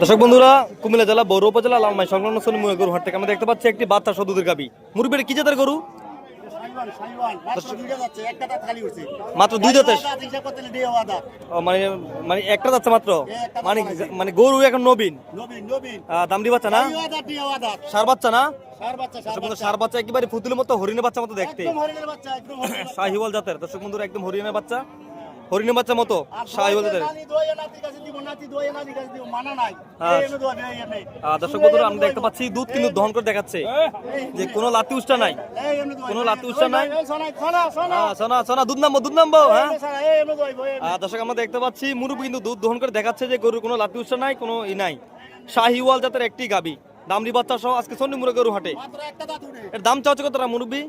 দর্শক বন্ধুরা কুমিল্লা জেলা বৌর উপজেলা লালমাই সংলগ্ন সোনিমুয়া গরু হাট থেকে আমরা দেখতে পাচ্ছি একটি বাচ্চা সদুদের গাবি মুরব্বীর কি জাতের গরু মাত্র দুই? দাঁত মানে মানে একটা যাচ্ছে মাত্র মানে। মানে গরু এখন নবীন দামড়ি বাচ্চা না। সার বাচ্চা না। সার বাচ্চা একেবারে ফুতুলের মতো হরিণের বাচ্চা মতো দেখতে। শাহিওয়াল জাতের দর্শক বন্ধুরা একদম হরিণের বাচ্চা বাচ্চা মতো। আহ, দর্শক বন্ধুরা আমরা দেখতে পাচ্ছি দুধ কিন্তু দহন করে দেখাচ্ছে যে কোনো লাতি উষ্টা নাই। কোনো লাতি উৎসাহ নাই? সোনা, সোনা, দুধ নামবো দুধ নামবো হ্যাঁ? দর্শক আমরা দেখতে পাচ্ছি মুরব্বী কিন্তু দুধ দহন করে দেখাচ্ছে যে গরুর কোনো লাতি উৎসাহ নাই কোনো ই নাই। শাহিওয়াল জাতের একটি গাবি। দামরি বাচ্চা সহ আজকে সন্নি মুরে গরু হাটে। এর দাম চাচ্ছে কত টাকা মুরব্বী?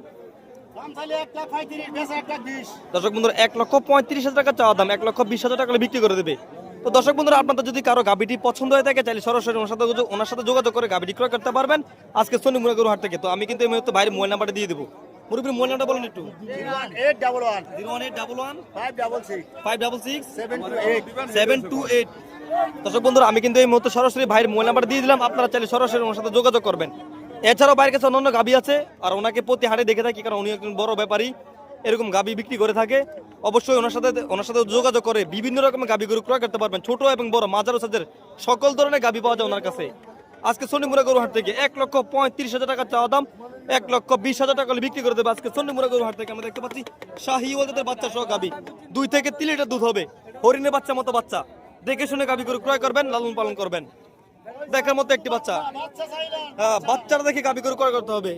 দর্শক বন্ধুরা এক লক্ষ পঁয়ত্রিশ হাজার টাকা চাওয়া দাম এক লক্ষ বিশ হাজার টাকা বিক্রি করে দেবে। তো দর্শক বন্ধুরা আপনাদের যদি কারও গাবিটি পছন্দ হয়ে থাকে চাইলে সরাসরি ওনার সাথে ওনার সাথে যোগাযোগ করে গাবিটি ক্রয় করতে পারবেন। আজকে সন্নি মুরে হাট থেকে। তো আমি কিন্তু এই মুহূর্তে বাইরে মোবাইল নাম্বারটা দিয়ে দেবো। মুরব্বীর মোবাইল নাম্বারটা বলুন একটু। দর্শক বন্ধুরা আমি কিন্তু এই মুহূর্তে সরাসরি ভাইয়ের মোবাইল নাম্বার দিয়ে দিলাম। আপনারা চাইলে সরাসরি ওনার সাথে যোগাযোগ করবেন। এছাড়াও বাইরের কাছে অন্যান্য গাবি আছে, আর ওনাকে প্রতি হাটে দেখে থাকি, কারণ উনি একজন বড় ব্যাপারী। এরকম গাবি বিক্রি করে থাকে। অবশ্যই ওনার সাথে ওনার সাথে যোগাযোগ করে, বিভিন্ন রকমের গাবি গরু ক্রয় করতে পারবেন। ছোট এবং বড় মাঝারো সাজের সকল ধরনের গাবি পাওয়া যায় ওনার কাছে। আজকে সন্নিমুরা গরু হাট থেকে এক লক্ষ পঁয়ত্রিশ হাজার টাকা চাওয়া দাম, এক লক্ষ বিশ হাজার টাকা বিক্রি করে দেবে আজকে সন্নিমুরা গরু হাট থেকে। আমরা দেখতে পাচ্ছি, শাহি ওদের বাচ্চা সহ গাবি। দুই থেকে তিন লিটার দুধ হবে। হরিণের বাচ্চা মতো বাচ্চা। দেখে শুনে গাবি গরু ক্রয় করবেন, লালন পালন করবেন। দেখার মতো একটি বাচ্চা। হ্যাঁ, বাচ্চারা দেখে গাবি করে ক্রয় করতে হবে।